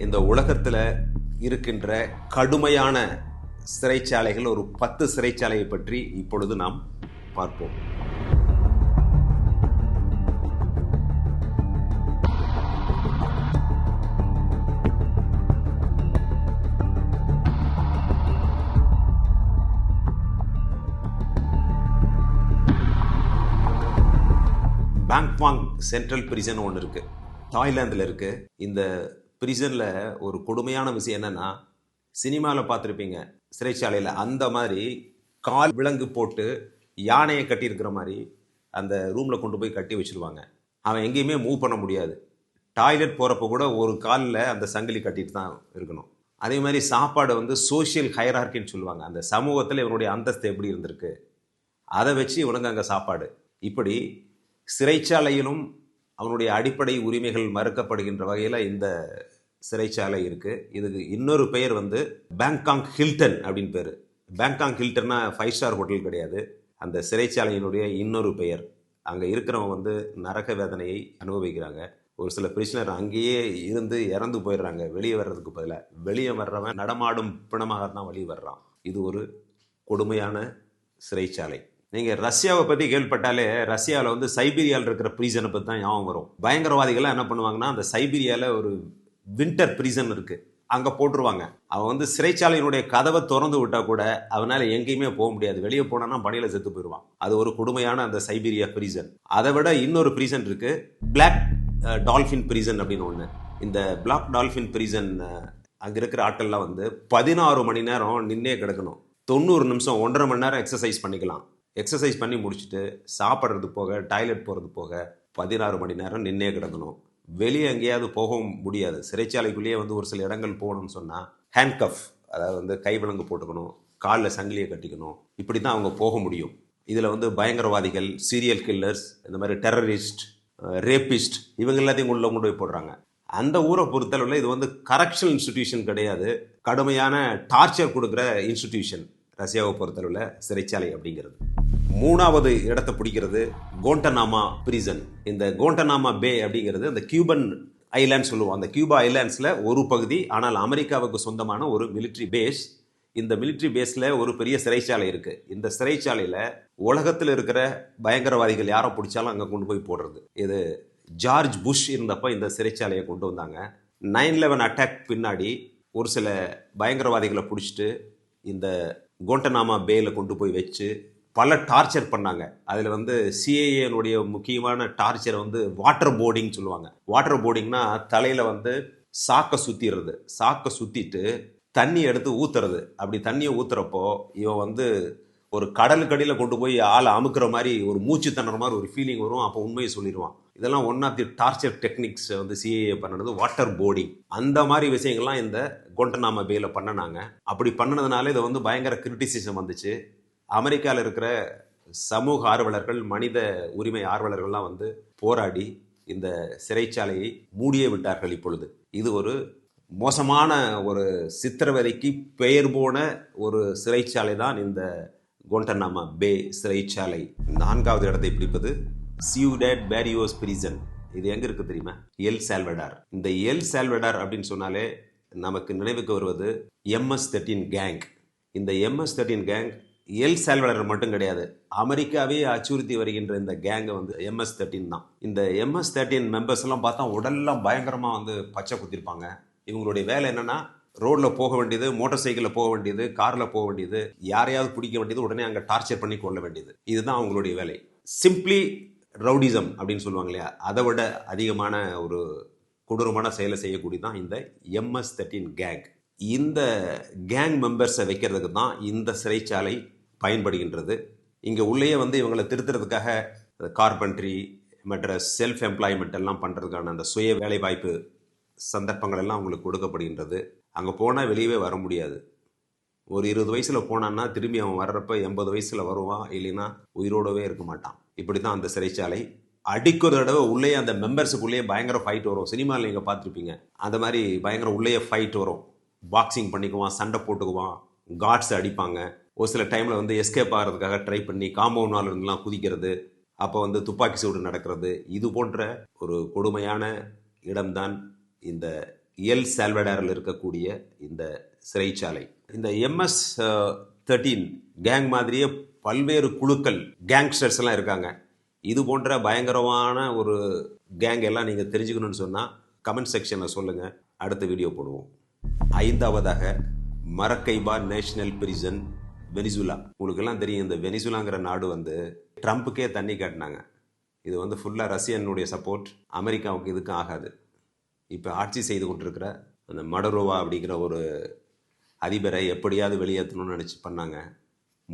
இந்த உலகத்தில் இருக்கின்ற கடுமையான சிறைச்சாலைகள் ஒரு பத்து சிறைச்சாலையை பற்றி இப்பொழுது நாம் பார்ப்போம். பேங்க்வாங் சென்ட்ரல் பிரிசன் ஒன்று இருக்கு. தாய்லாந்தில் இருக்கு. இந்த பிரிசனில் ஒரு கொடுமையான விஷயம் என்னென்னா சினிமாவில் பார்த்துருப்பீங்க சிறைச்சாலையில் அந்த மாதிரி கால் விலங்கு போட்டு யானையை கட்டியிருக்கிற மாதிரி அந்த ரூமில் கொண்டு போய் கட்டி வச்சிருவாங்க. அவன் எங்கேயுமே மூவ் பண்ண முடியாது. டாய்லெட் போகிறப்ப கூட ஒரு காலில் அந்த சங்கிலி கட்டிட்டு தான் இருக்கணும். அதே மாதிரி சாப்பாடு வந்து சோஷியல் ஹைரார்கின்னு சொல்லுவாங்க. அந்த சமூகத்தில் இவனுடைய அந்தஸ்து எப்படி இருந்திருக்கு? அதை வச்சு இவனுங்க அங்கே சாப்பாடு. இப்படி சிறைச்சாலையிலும் அவனுடைய அடிப்படை உரிமைகள் மறுக்கப்படுகின்ற வகையில் இந்த சிறைச்சாலை இருக்குது இதுக்கு இன்னொரு பெயர் வந்து பேங்காங் ஹில்டன் அப்படின்னு பேர். பேங்காங் ஹில்டன்னா ஃபைவ் ஸ்டார் ஹோட்டல் கிடையாது. அந்த சிறைச்சாலையினுடைய இன்னொரு பெயர். அங்கே இருக்கிறவங்க வந்து நரக வேதனையை அனுபவிக்கிறாங்க. ஒரு சில பிரிஷனர் அங்கேயே இருந்து இறந்து போயிடுறாங்க. வெளியே வர்றதுக்கு பதிலாக வெளியே வர்றவன் நடமாடும் பிணமாக தான் வெளியே வர்றான். இது ஒரு கொடுமையான சிறைச்சாலை. நீங்கள் ரஷ்யாவை பற்றி கேள்விப்பட்டாலே ரஷ்யாவில் வந்து சைபீரியாவில் இருக்கிற ப்ரீசனை பற்றி தான் ஞாபகம் வரும். பயங்கரவாதிகள்லாம் என்ன பண்ணுவாங்கன்னா அந்த சைபீரியாவில் ஒரு வின்டர் ப்ரீசன் இருக்குது அங்கே போட்டுருவாங்க. அவன் வந்து சிறைச்சாலையினுடைய கதவை திறந்து விட்டால் கூட அவனால் எங்கேயுமே போக முடியாது. வெளியே போனான்னா பணியில் செத்து போயிடுவான். அது ஒரு கொடுமையான அந்த சைபீரியா ப்ரீசன் அதை விட இன்னொரு ப்ரீசன் இருக்குது பிளாக் டால்ஃபின் ப்ரீசன் அப்படின்னு ஒன்று இந்த பிளாக் டால்ஃபின் ப்ரீசன் அங்கே இருக்கிற ஆட்கள்லாம் வந்து பதினாறு மணி நேரம் நின்னே கிடக்கணும். தொண்ணூறு நிமிஷம் ஒன்றரை மணி நேரம் எக்ஸசைஸ் பண்ணிக்கலாம். எக்ஸசைஸ் பண்ணி முடிச்சுட்டு சாப்பிட்றது போக டாய்லெட் போகிறது போக பதினாறு மணி நேரம் நின்னே கிடக்கணும். வெளியே எங்கேயாவது போகவும் முடியாது. சிறைச்சாலைக்குள்ளேயே வந்து ஒரு சில இடங்கள் போகணும்னு சொன்னால் ஹேண்ட்கஃப் அதாவது வந்து கைவிலங்கு போட்டுக்கணும் காலில் சங்கிலியை கட்டிக்கணும். இப்படி தான் அவங்க போக முடியும். இதில் வந்து பயங்கரவாதிகள் சீரியல் கில்லர்ஸ் இந்த மாதிரி டெரரிஸ்ட் ரேபிஸ்ட் இவங்க எல்லாத்தையும் உள்ள கொண்டு போய் போடுறாங்க. அந்த ஊரை பொறுத்தளவில் இது வந்து கரெக்ஷன் இன்ஸ்டிடியூஷன் கிடையாது. கடுமையான டார்ச்சர் கொடுக்குற இன்ஸ்டிடியூஷன் ரஷ்யாவை பொறுத்தளவில் சிறைச்சாலை அப்படிங்கிறது. மூணாவது இடத்தை பிடிக்கிறது கோண்டனாமா பிரிசன் இந்த கோண்டனாமா பே அப்படிங்கிறது அந்த கியூபன் ஐலாண்ட் சொல்லுவோம். அந்த கியூபா ஐலாண்ட்ஸில் ஒரு பகுதி ஆனால் அமெரிக்காவுக்கு சொந்தமான ஒரு மிலிட்ரி பேஸ் இந்த மிலிட்ரி பேஸில் ஒரு பெரிய சிறைச்சாலை இருக்குது இந்த சிறைச்சாலையில் உலகத்தில் இருக்கிற பயங்கரவாதிகள் யாரை பிடிச்சாலும் அங்கே கொண்டு போய் போடுறது. இது ஜார்ஜ் புஷ் இருந்தப்போ இந்த சிறைச்சாலையை கொண்டு வந்தாங்க. நைன் லெவன் அட்டாக் பின்னாடி ஒரு சில பயங்கரவாதிகளை பிடிச்சிட்டு இந்த கோண்டனாமா பேயில் கொண்டு போய் வச்சு பல டார்ச்சர் பண்ணாங்க. அதில் வந்து சிஏஏனுடைய முக்கியமான டார்ச்சரை வந்து வாட்டர் போர்டிங் சொல்லுவாங்க. வாட்டர் போர்டிங்னா தலையில் வந்து சாக்கை சுற்றிடுறது சாக்கை சுற்றிட்டு தண்ணி எடுத்து ஊற்றுறது அப்படி தண்ணியை ஊற்றுறப்போ இவன் வந்து ஒரு கடலுக்கடியில் கொண்டு போய் ஆளை அமுக்கிற மாதிரி ஒரு மூச்சு தண்ணுற மாதிரி ஒரு ஃபீலிங் வரும். அப்போ உண்மையை சொல்லிடுவான் இதெல்லாம் one of the torture techniques வந்து சிஏஏ பண்ணது வாட்டர் போர்டிங். அந்த மாதிரி விஷயங்கள்லாம் இந்த கொண்டநாம பேயில் பண்ணினாங்க. அப்படி பண்ணினதுனால இதை வந்து பயங்கர கிரிட்டிசிசம் வந்துச்சு. அமெரிக்காவில் இருக்கிற சமூக ஆர்வலர்கள் மனித உரிமை ஆர்வலர்கள்லாம் வந்து போராடி இந்த சிறைச்சாலையை மூடியே விட்டார்கள் இப்பொழுது. இது ஒரு மோசமான ஒரு சித்திரவதைக்கு பெயர் போன ஒரு சிறைச்சாலை தான் இந்த கோண்டனாமா பே சிறைச்சாலை. நான்காவது இடத்தை பிடிப்பது சியூடேட் பேரியோஸ் பிரிசன். இது எங்க இருக்கு தெரியுமா? El Salvador. இந்த எல் சால்வடார் அப்படின்னு சொன்னாலே நமக்கு நினைவுக்கு வருவது எம்எஸ் தேர்ட்டின் கேங். இந்த MS thirteen gang El Salvador மட்டும் கிடையாது. அமெரிக்காவே அச்சுறுத்தி வருகின்ற இந்த கேங்கை வந்து எம்எஸ் தேர்ட்டின் தான். இந்த எம்எஸ் தேர்ட்டின் மெம்பர்ஸ் எல்லாம் பார்த்தா உடல்லாம் பயங்கரமாக வந்து பச்சை குத்திருப்பாங்க. இவங்களுடைய வேலை என்னன்னா ரோட்டில் போக வேண்டியது மோட்டார் சைக்கிளில் போக வேண்டியது காரில் போக வேண்டியது யாரையாவது பிடிக்க வேண்டியது உடனே அங்கே டார்ச்சர் பண்ணி கொள்ள வேண்டியது. இதுதான் அவங்களுடைய வேலை. சிம்பிளி ரவுடிசம் அப்படின்னு சொல்லுவாங்க இல்லையா? அதை விட அதிகமான ஒரு கொடூரமான செயலை செய்யக்கூடிய தான் இந்த எம்எஸ் தேர்ட்டின் கேங் இந்த கேங் மெம்பர்ஸை வைக்கிறதுக்கு தான் இந்த சிறைச்சாலை பயன்படுகின்றது. இங்கே உள்ளேயே வந்து இவங்களை திருத்துறதுக்காக கார்பென்ட்ரி மற்ற செல்ஃப் எம்ப்ளாய்மெண்ட் எல்லாம் பண்ணுறதுக்கான அந்த சுய வேலைவாய்ப்பு சந்தர்ப்பங்கள் எல்லாம் அவங்களுக்கு கொடுக்கப்படுகின்றது. அங்கே போனால் வெளியவே வர முடியாது. ஒரு இருபது வயசில் போனான்னா திரும்பி அவன் வர்றப்ப எண்பது வயசில் வருவான் இல்லைன்னா உயிரோடவே இருக்க மாட்டான். இப்படி தான் அந்த சிறைச்சாலை. அடிக்கிற தடவை உள்ளே அந்த மெம்பர்ஸுக்குள்ளேயே பயங்கர ஃபைட் வரும். சினிமாவில் நீங்கள் பார்த்துருப்பீங்க. அந்த மாதிரி பயங்கர உள்ளேயே ஃபைட் வரும். பாக்ஸிங் பண்ணிக்குவான் சண்டை போட்டுக்குவான். காட்ஸ் அடிப்பாங்க. ஒரு சில டைமில் வந்து எஸ்கேப் ஆகிறதுக்காக ட்ரை பண்ணி காம்பவுண்ட் வால் குதிக்கிறது அப்போ வந்து துப்பாக்கி சூடு நடக்கிறது இது போன்ற ஒரு கொடுமையான இடம்தான் இந்த எல் சால்வடாரில் இருக்கக்கூடிய இந்த சிறைச்சாலை. இந்த எம்எஸ் தேர்ட்டீன் கேங் மாதிரியே பல்வேறு குழுக்கள் கேங்ஸ்டர்ஸ் எல்லாம் இருக்காங்க. இது போன்ற பயங்கரமான ஒரு கேங் எல்லாம் நீங்கள் தெரிஞ்சுக்கணும்னு சொன்னால் கமெண்ட் செக்ஷனில் சொல்லுங்கள் அடுத்த வீடியோ போடுவோம். ஐந்தாவதாக மரக்கைபா நேஷனல் பிரிசன் வெனிசுலா. உங்களுக்கெல்லாம் தெரியும் இந்த வெனிசுலாங்கிற நாடு வந்து ட்ரம்ப்புக்கே தண்ணி காட்டினாங்க. இது வந்து ஃபுல்லாக ரஷ்யனுடைய சப்போர்ட் அமெரிக்காவுக்கு இதுக்கும் ஆகாது. இப்போ ஆட்சி செய்து கொண்டிருக்கிற அந்த மடரோவா அப்படிங்கிற ஒரு அதிபரை எப்படியாவது வெளியேற்றணும்னு நினச்சி பண்ணாங்க.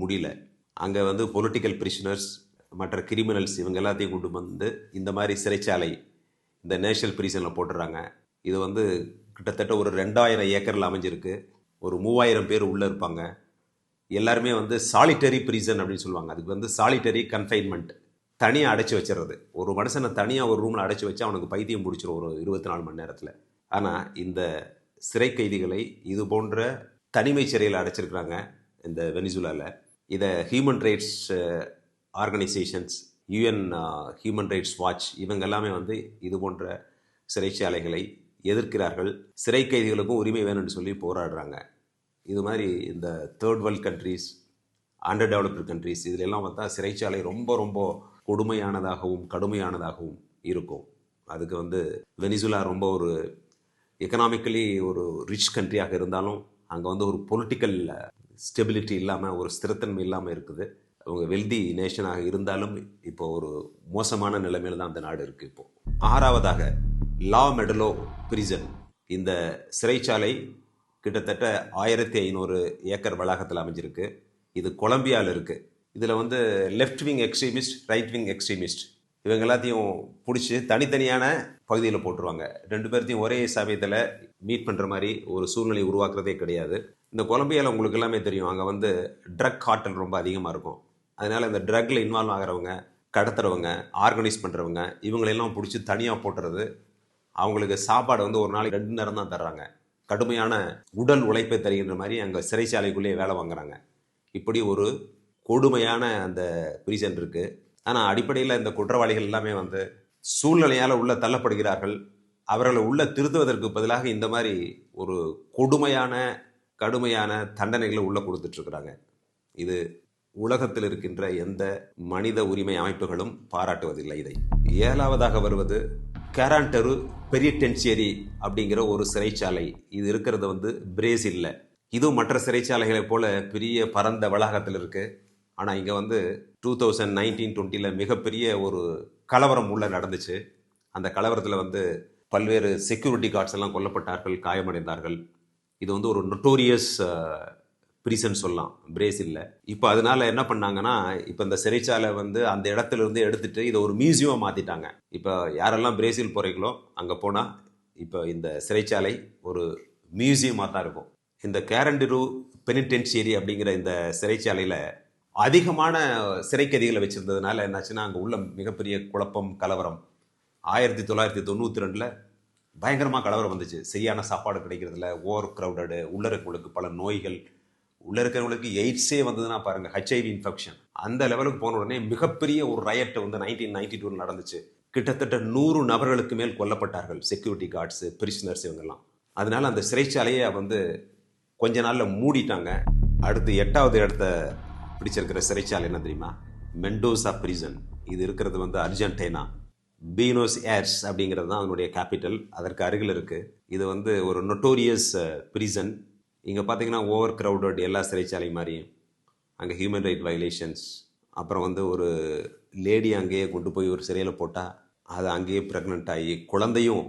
முடியல. அங்கே வந்து பொலிட்டிக்கல் பிரிஷனர்ஸ் மற்ற கிரிமினல்ஸ் இவங்க எல்லாத்தையும் கொண்டு வந்து இந்த மாதிரி சிறைச்சாலை இந்த நேஷனல் பிரிசனில் போட்டுறாங்க. இது வந்து கிட்டத்தட்ட ஒரு ரெண்டாயிரம் ஏக்கரில் அமைஞ்சிருக்கு. ஒரு மூவாயிரம் பேர் உள்ளே இருப்பாங்க. எல்லாருமே வந்து சாலிட்டரி ப்ரீசன் அப்படின்னு சொல்லுவாங்க. அதுக்கு வந்து சாலிட்டரி கன்ஃபைன்மெண்ட் தனியாக அடைச்சி வச்சிடுறது ஒரு மனுஷனை தனியாக ஒரு ரூமில் அடைச்சி வச்சு அவனுக்கு பைத்தியம் பிடிச்சிரும் ஒரு இருபத்தி நாலு மணி நேரத்தில். ஆனால் இந்த சிறை கைதிகளை இது போன்ற தனிமை சிறையில் அடைச்சிருக்கிறாங்க இந்த வெனிசுலாவில் இதை human rights organisations UN human rights watch இவங்க எல்லாமே வந்து இது போன்ற சிறைச்சாலைகளை எதிர்க்கிறார்கள். சிறை கைதிகளுக்கும் உரிமை வேணும்னு சொல்லி போராடுறாங்க. இது மாதிரி இந்த third world countries under developed countries இதுல எல்லாம் பார்த்தா சிறைச்சாலை ரொம்ப ரொம்ப கொடுமையானதாகவும் கடுமையானதாகவும் இருக்கும். அதுக்கு வந்து வெனிசுலா ரொம்ப ஒரு எக்கனாமிக்கலி ஒரு ரிச் கண்ட்ரியாக இருந்தாலும் அங்கே வந்து ஒரு பொலிட்டிக்கல் ஸ்டெபிலிட்டி இல்லாமல் ஒரு ஸ்திரத்தன்மை இல்லாமல் இருக்குது. அவங்க வெல்தி நேஷனாக இருந்தாலும் இப்போ ஒரு மோசமான நிலைமையில தான் அந்த நாடு இருக்குது இப்போது ஆறாவதாக லா மெடலோ பிரிசன் இந்த சிறைச்சாலை கிட்டத்தட்ட ஆயிரத்தி ஐநூறு ஏக்கர் வளாகத்தில் அமைஞ்சிருக்கு. இது கொலம்பியாவில் இருக்குது இதில் வந்து left wing extremist right wing extremist இவங்க எல்லாத்தையும் பிடிச்சி தனித்தனியான பகுதியில் போட்டுருவாங்க. ரெண்டு பேர்த்தையும் ஒரே சமயத்தில் மீட் பண்ணுற மாதிரி ஒரு சூழ்நிலை உருவாக்குறதே கிடையாது. இந்த கொலம்பியாவில் உங்களுக்கு எல்லாமே தெரியும். அங்கே வந்து ட்ரக் ஹாட்டல் ரொம்ப அதிகமாக இருக்கும். அதனால் இந்த ட்ரக்கில் இன்வால்வ் ஆகிறவங்க கடத்துறவங்க ஆர்கனைஸ் பண்ணுறவங்க இவங்களெல்லாம் பிடிச்சி தனியாக போட்டுறது அவங்களுக்கு சாப்பாடு வந்து ஒரு நாளைக்கு ரெண்டு நேரம் தான் தர்றாங்க. கடுமையான உடல் உழைப்பை தருகின்ற மாதிரி அங்கே சிறைச்சாலைக்குள்ளேயே வேலை வாங்குறாங்க. இப்படி ஒரு கொடுமையான அந்த பிரிசன் இருக்குது ஆனால் அடிப்படையில் இந்த குற்றவாளிகள் எல்லாமே வந்து சூழ்நிலையால் உள்ளே தள்ளப்படுகிறார்கள். அவர்களை உள்ளே திருத்துவதற்கு பதிலாக இந்த மாதிரி ஒரு கொடுமையான கடுமையான தண்டனைகளை உள்ளே கொடுத்துட்ருக்குறாங்க. இது உலகத்தில் இருக்கின்ற எந்த மனித உரிமை அமைப்புகளும் பாராட்டுவதில்லை இதை. ஏழாவதாக வருவது கேராண்டரு பெரியடென்சியரி அப்படிங்கிற ஒரு சிறைச்சாலை. இது இருக்கிறது வந்து பிரேசிலில். இதுவும் மற்ற சிறைச்சாலைகளைப் போல பெரிய பரந்த வளாகத்தில் இருக்குது ஆனால் இங்கே வந்து டூ தௌசண்ட் நைன்டீன் டுவெண்ட்டியில் மிகப்பெரிய ஒரு கலவரம் உள்ள நடந்துச்சு. அந்த கலவரத்தில் வந்து பல்வேறு செக்யூரிட்டி கார்ட்ஸ் எல்லாம் கொல்லப்பட்டார்கள் காயமடைந்தார்கள். இது வந்து ஒரு நொட்டோரியஸ் பிரிசன் சொல்லலாம். பிரேசிலில் இப்போ அதனால என்ன பண்ணாங்கன்னா இப்போ இந்த சிறைச்சாலை வந்து அந்த இடத்துல இருந்து எடுத்துட்டு இதை ஒரு மியூசியமாக மாற்றிட்டாங்க இப்போ யாரெல்லாம் பிரேசில் போகிறீங்களோ அங்கே போனால் இப்போ இந்த சிறைச்சாலை ஒரு மியூசியமாக தான் இருக்கும். இந்த கேரண்டிரு பெனிடென்சியரி அப்படிங்கிற இந்த சிறைச்சாலையில் அதிகமான சிறைக்கதிகளை வச்சுருந்ததுனால என்னாச்சுன்னா அங்கே உள்ள மிகப்பெரிய குழப்பம் கலவரம். ஆயிரத்தி தொள்ளாயிரத்தி தொண்ணூற்றி ரெண்டில் பயங்கரமாக கலவரம் வந்துச்சு. சரியான சாப்பாடு கிடைக்கிறதுல ஓவர் க்ரௌடடு உள்ள பல நோய்கள் உள்ள இருக்கிறவங்களுக்கு எய்ட்ஸே வந்ததுன்னா பாருங்க ஹெச்ஐவி இன்ஃபெக்ஷன் அந்த லெவலுக்கு போன உடனே மிகப்பெரிய ஒரு ரயட் வந்து நைன்டீன் நைன்டி டூ நடந்துச்சு. கிட்டத்தட்ட நூறு நபர்களுக்கு மேல் கொல்லப்பட்டார்கள் செக்யூரிட்டி கார்ட்ஸ் பிரிசனர்ஸ் இவங்கெல்லாம். அதனால அந்த சிறைச்சாலையை வந்து கொஞ்ச நாளில் மூடிட்டாங்க. அடுத்து எட்டாவது இடத்த பிடிச்சிருக்கிற சிறைச்சாலை என்ன தெரியுமா? மெண்டோசா பிரிசன் இது இருக்கிறது வந்து அர்ஜென்டினா. பீனோஸ் ஏர்ஸ் அப்படிங்கிறது தான் அதனுடைய கேபிட்டல் அதற்கு அருகில் இருக்குது இது வந்து ஒரு நொட்டோரியஸ் பிரிசன் இங்கே பார்த்தீங்கன்னா ஓவர் க்ரௌடட் எல்லா சிறைச்சாலை மாதிரியும். அங்கே ஹியூமன் ரைட் வயலேஷன்ஸ் அப்புறம் வந்து ஒரு லேடி அங்கேயே கொண்டு போய் ஒரு சிறையில் போட்டால் அது அங்கேயே ப்ரெக்னென்ட் ஆகி குழந்தையும்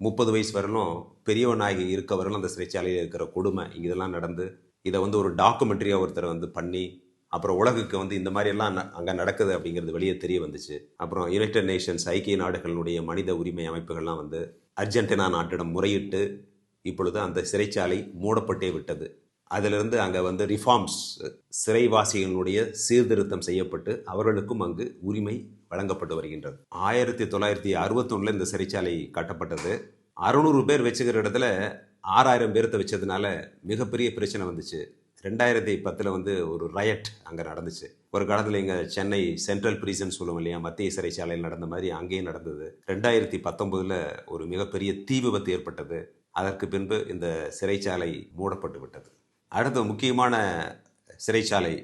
முப்பது வயசு வரலும் பெரியவனாகி இருக்க வரலும் அந்த சிறைச்சாலையில் இருக்கிற கொடுமை இதெல்லாம் நடந்து இதை வந்து ஒரு டாக்குமெண்ட்ரியாக ஒருத்தர் வந்து பண்ணி அப்புறம் உலகுக்கு வந்து இந்த மாதிரியெல்லாம் அங்கே நடக்குது அப்படிங்கிறது வெளியே தெரிய வந்துச்சு. அப்புறம் யுனைடெட் நேஷன்ஸ் ஐக்கிய நாடுகளுடைய மனித உரிமை அமைப்புகள்லாம் வந்து அர்ஜென்டினா நாட்டிடம் முறையிட்டு இப்பொழுது அந்த சிறைச்சாலை மூடப்பட்டே விட்டது. அதிலிருந்து அங்கே வந்து ரிஃபார்ம்ஸ் சிறைவாசிகளுடைய சீர்திருத்தம் செய்யப்பட்டு அவர்களுக்கும் அங்கு உரிமை வழங்கப்பட்டு வருகின்றது. ஆயிரத்தி தொள்ளாயிரத்தி அறுபத்தொன்னில் இந்த சிறைச்சாலை கட்டப்பட்டது. அறுநூறு பேர் வச்சுக்கிற இடத்துல ஆறாயிரம் பேர்த்த வச்சதுனால மிகப்பெரிய பிரச்சனை வந்துச்சு. ரெண்டாயிரத்தி பத்தில் வந்து ஒரு ரயட் அங்கே நடந்துச்சு. ஒரு காலத்தில் இங்கே சென்னை சென்ட்ரல் பிரிசன் சொல்லுவோம் இல்லையா? மத்திய சிறைச்சாலையில் நடந்த மாதிரி அங்கேயும் நடந்தது. ரெண்டாயிரத்தி பத்தொம்போதில் ஒரு மிகப்பெரிய தீ விபத்து ஏற்பட்டது. அதற்கு பின்பு இந்த சிறைச்சாலை மூடப்பட்டு விட்டது. அடுத்த முக்கியமான சிறைச்சாலை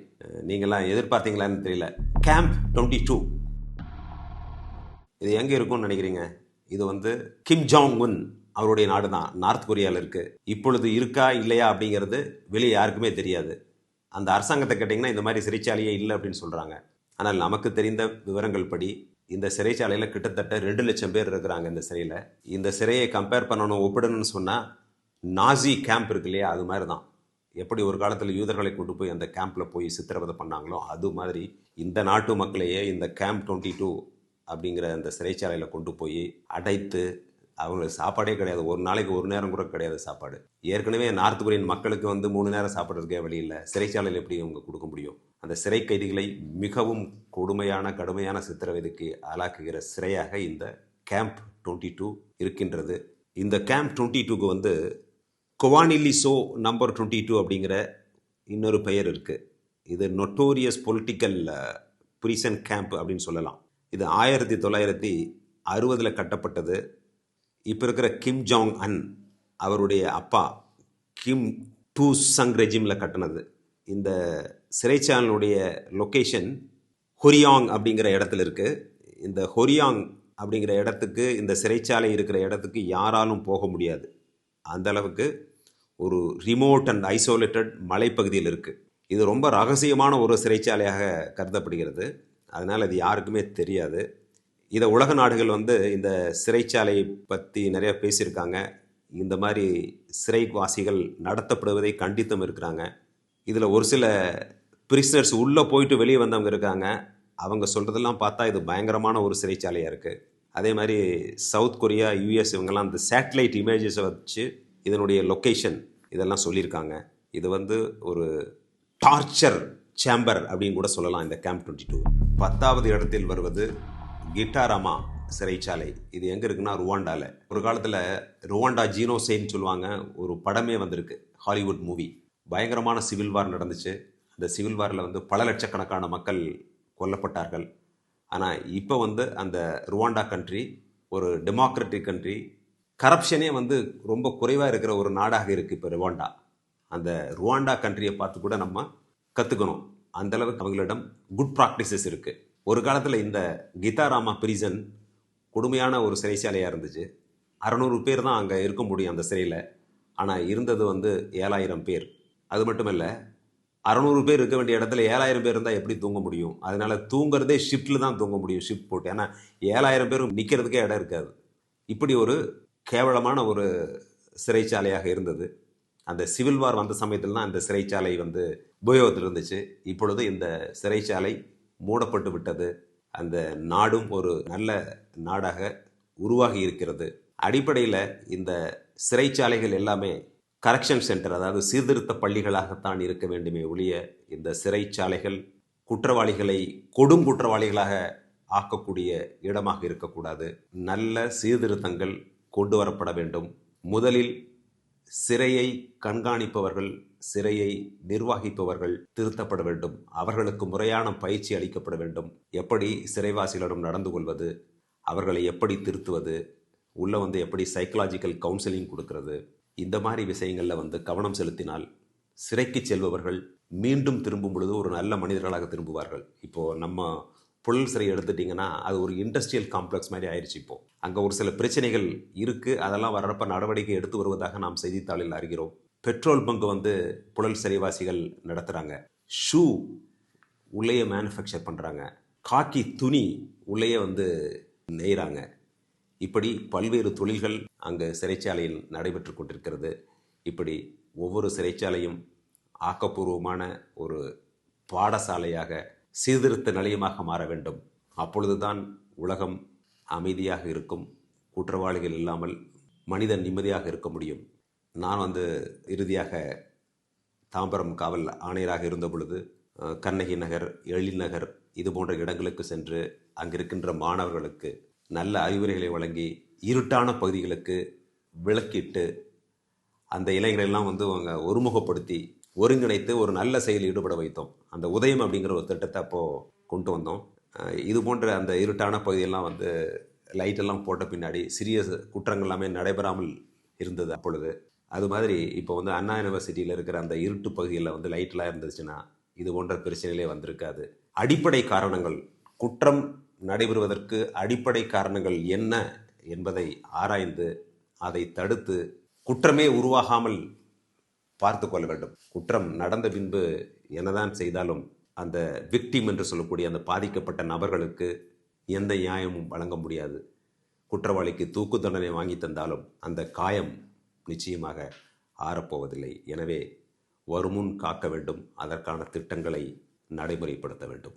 நீங்கள்லாம் எதிர்பார்த்தீங்களான்னு தெரியல. கேம்ப் டுவெண்ட்டி டூ இது எங்கே இருக்கும்னு நினைக்கிறீங்க? இது வந்து கிம் ஜாங் உன் அவருடைய நாடு தான் நார்த் கொரியாவில் இருக்குது இப்பொழுது இருக்கா இல்லையா அப்படிங்கிறது வெளியே யாருக்குமே தெரியாது. அந்த அரசாங்கத்தை கேட்டிங்கன்னா இந்த மாதிரி சிறைச்சாலையே இல்லை அப்படின்னு சொல்கிறாங்க ஆனால் நமக்கு தெரிந்த விவரங்கள் படி இந்த சிறைச்சாலையில் கிட்டத்தட்ட ரெண்டு லட்சம் பேர் இருக்கிறாங்க இந்த சிறையில். இந்த சிறையை கம்பேர் பண்ணணும் ஒப்பிடணும்னு சொன்னால் நாசி கேம்ப் இருக்கு இல்லையா? அது மாதிரி தான் எப்படி ஒரு காலத்தில் யூதர்களை கொண்டு போய் அந்த கேம்பில் போய் சித்திரவதை பண்ணாங்களோ அது மாதிரி இந்த நாட்டு மக்களையே இந்த கேம்ப் டுவெண்ட்டி டூ அப்படிங்கிற அந்த சிறைச்சாலையில் கொண்டு போய் அடைத்து அவங்களுக்கு சாப்பாடே கிடையாது. ஒரு நாளைக்கு ஒரு நேரம் கூட கிடையாது சாப்பாடு. ஏற்கனவே நார்த் கொரியன் மக்களுக்கு வந்து மூணு நேரம் சாப்பிட்றதுக்கே வழி இல்லை. சிறைச்சாலையில் எப்படி அவங்க கொடுக்க முடியும்? அந்த சிறை கைதிகளை மிகவும் கொடுமையான கடுமையான சித்திரவதைக்கு ஆளாக்குகிற சிறையாக இந்த கேம்ப் டுவெண்ட்டி டூ இருக்கின்றது. இந்த கேம்ப் டுவெண்ட்டி டூக்கு வந்து கொவானிலிசோ நம்பர் டுவெண்ட்டி டூ அப்படிங்கிற இன்னொரு பெயர் இருக்குது இது நொட்டோரியஸ் பொலிட்டிக்கல் ப்ரீசன் கேம்ப் அப்படின்னு சொல்லலாம். இது ஆயிரத்தி தொள்ளாயிரத்தி அறுபதில் கட்டப்பட்டது. இப்போ இருக்கிற கிம் ஜாங் அன் அவருடைய அப்பா கிம் டூ சங் ரெஜிமில் கட்டினது. இந்த சிறைச்சாலனுடைய லொக்கேஷன் ஹொரியாங் அப்படிங்கிற இடத்துல இருக்குது இந்த ஹொரியாங் அப்படிங்கிற இடத்துக்கு இந்த சிறைச்சாலை இருக்கிற இடத்துக்கு யாராலும் போக முடியாது. அந்த அளவுக்கு ஒரு ரிமோட் அண்ட் ஐசோலேட்டட் மலைப்பகுதியில் இருக்குது இது ரொம்ப ரகசியமான ஒரு சிறைச்சாலையாக கருதப்படுகிறது. அதனால் இது யாருக்குமே தெரியாது. இதை உலக நாடுகள் வந்து இந்த சிறைச்சாலையை பற்றி நிறைய பேசியிருக்காங்க. இந்த மாதிரி சிறைவாசிகள் நடத்தப்படுவதை கண்டித்தும் இருக்கிறாங்க. இதில் ஒரு சில பிரிசனர்ஸ் உள்ளே போயிட்டு வெளியே வந்தவங்க இருக்காங்க. அவங்க சொல்கிறதெல்லாம் பார்த்தா இது பயங்கரமான ஒரு சிறைச்சாலையாக இருக்குது அதே மாதிரி சவுத் கொரியா யூஎஸ் இவங்கெல்லாம் அந்த சேட்டலைட் இமேஜஸை வச்சு இதனுடைய லொக்கேஷன் இதெல்லாம் சொல்லியிருக்காங்க. இது வந்து ஒரு டார்ச்சர் சேம்பர் அப்படின்னு கூட சொல்லலாம் இந்த கேம்ப் டுவெண்ட்டி டூ பத்தாவது இடத்தில் வருவது கிட்டாராமா சிறைச்சாலை. இது எங்கே இருக்குன்னா ருவாண்டாவில் ஒரு காலத்தில் ருவாண்டா ஜீனோசைன்னு சொல்லுவாங்க. ஒரு படமே வந்திருக்கு ஹாலிவுட் மூவி பயங்கரமான சிவில் வார் நடந்துச்சு. அந்த சிவில் வாரில் வந்து பல லட்சக்கணக்கான மக்கள் கொல்லப்பட்டார்கள். ஆனால் இப்போ வந்து அந்த ருவாண்டா கண்ட்ரி ஒரு டெமோக்ராட்டிக் கண்ட்ரி கரப்ஷனே வந்து ரொம்ப குறைவாக இருக்கிற ஒரு நாடாக இருக்குது இப்போ ருவாண்டா. அந்த ருவாண்டா கண்ட்ரியை பார்த்து கூட நம்ம கற்றுக்கணும் அந்தளவுக்கு அவங்களிடம் குட் ப்ராக்டிசஸ் இருக்குது ஒரு காலத்தில் இந்த கீதாராமா பிரிசன் கொடுமையான ஒரு சிறைச்சாலையாக இருந்துச்சு. அறநூறு பேர் தான் அங்கே இருக்க முடியும் அந்த சிறையில். ஆனால் இருந்தது வந்து ஏழாயிரம் பேர். அது மட்டும் இல்லை அறநூறு பேர் இருக்க வேண்டிய இடத்துல ஏழாயிரம் பேர் இருந்தால் எப்படி தூங்க முடியும்? அதனால தூங்குறதே ஷிஃப்ட்டில் தான் தூங்க முடியும் ஷிஃப்ட் போட்டு. ஏன்னா ஏழாயிரம் பேரும் நிற்கிறதுக்கே இடம் இருக்காது. இப்படி ஒரு கேவலமான ஒரு சிறைச்சாலையாக இருந்தது. அந்த சிவில் வார் வந்த சமயத்தில் தான் அந்த சிறைச்சாலை வந்து உபயோகத்தில் இருந்துச்சு. இப்பொழுது இந்த சிறைச்சாலை மூடப்பட்டு விட்டது. அந்த நாடும் ஒரு நல்ல நாடாக உருவாகி இருக்கிறது. அடிப்படையில் இந்த சிறைச்சாலைகள் எல்லாமே கரெக்ஷன் சென்டர் அதாவது சீர்திருத்த பள்ளிகளாகத்தான் இருக்க வேண்டுமே ஒழிய இந்த சிறைச்சாலைகள் குற்றவாளிகளை கொடும் குற்றவாளிகளாக ஆக்கக்கூடிய இடமாக இருக்கக்கூடாது. நல்ல சீர்திருத்தங்கள் கொண்டு வரப்பட வேண்டும். முதலில் சிறையை கண்காணிப்பவர்கள் சிறையை நிர்வகிப்பவர்கள் திருத்தப்பட வேண்டும். அவர்களுக்கு முறையான பயிற்சி அளிக்கப்பட வேண்டும். எப்படி சிறைவாசிகளிடம் நடந்து கொள்வது அவர்களை எப்படி திருத்துவது உள்ளே வந்து எப்படி சைக்கலாஜிக்கல் கவுன்சிலிங் கொடுக்கறது இந்த மாதிரி விஷயங்களில் வந்து கவனம் செலுத்தினால் சிறைக்கு செல்பவர்கள் மீண்டும் திரும்பும் பொழுது ஒரு நல்ல மனிதர்களாக திரும்புவார்கள். இப்போது நம்ம புழல் சிறை எடுத்துட்டிங்கன்னா அது ஒரு இண்டஸ்ட்ரியல் காம்ப்ளெக்ஸ் மாதிரி ஆயிடுச்சு இப்போது அங்கே ஒரு சில பிரச்சனைகள் இருக்குது அதெல்லாம் வர்றப்ப நடவடிக்கை எடுத்து வருவதாக நாம் செய்தித்தாளில் அறிகிறோம். பெட்ரோல் பங்க் வந்து புழல் சிறைவாசிகள் நடத்துகிறாங்க ஷூ உள்ளேயே மேனுஃபேக்சர் பண்ணுறாங்க காக்கி துணி உள்ளேயே வந்து நெய்கிறாங்க இப்படி பல்வேறு தொழில்கள் அங்கு சிறைச்சாலையில் நடைபெற்று கொண்டிருக்கிறது. இப்படி ஒவ்வொரு சிறைச்சாலையும் ஆக்கப்பூர்வமான ஒரு பாடசாலையாக சீர்திருத்த நிலையமாக மாற வேண்டும். அப்பொழுதுதான் உலகம் அமைதியாக இருக்கும். குற்றவாளிகள் இல்லாமல் மனிதன் நிம்மதியாக இருக்க முடியும். நான் வந்து இறுதியாக தாம்பரம் காவல் ஆணையராக இருந்த பொழுது கண்ணகி நகர் எழில் நகர் இது போன்ற இடங்களுக்கு சென்று அங்கிருக்கின்ற மாணவர்களுக்கு நல்ல அறிவுரைகளை வழங்கி இருட்டான பகுதிகளுக்கு விளக்கிட்டு அந்த இளைஞர்களெல்லாம் வந்து அவங்க ஒருமுகப்படுத்தி ஒருங்கிணைத்து ஒரு நல்ல செயலில் ஈடுபட வைத்தோம். அந்த உதயம் அப்படிங்கிற ஒரு திட்டத்தை அப்போது கொண்டு வந்தோம். இது போன்ற அந்த இருட்டான பகுதியெல்லாம் வந்து லைட்டெல்லாம் போட்ட பின்னாடி சிறிய குற்றங்கள் எல்லாமே நடைபெறாமல் இருந்தது அப்பொழுது. அது மாதிரி இப்போ வந்து அண்ணா யூனிவர்சிட்டியில் இருக்கிற அந்த இருட்டு பகுதியில் வந்து லைட்லாம் இருந்துச்சுன்னா இது போன்ற பிரச்சனைகளே வந்திருக்காது. அடிப்படை காரணங்கள் குற்றம் நடைபெறுவதற்கு அடிப்படை காரணங்கள் என்ன என்பதை ஆராய்ந்து அதை தடுத்து குற்றமே உருவாகாமல் பார்த்து கொள்ள வேண்டும். குற்றம் நடந்த பின்பு என்னதான் செய்தாலும் அந்த விக்டிம் என்று சொல்லக்கூடிய அந்த பாதிக்கப்பட்ட நபர்களுக்கு எந்த நியாயமும் வழங்க முடியாது. குற்றவாளிக்கு தூக்கு தண்டனை வாங்கி தந்தாலும் அந்த காயம் நிச்சயமாக ஆறப்போவதில்லை. எனவே வருமுன் காக்க வேண்டும். அதற்கான திட்டங்களை நடைமுறைப்படுத்த வேண்டும்.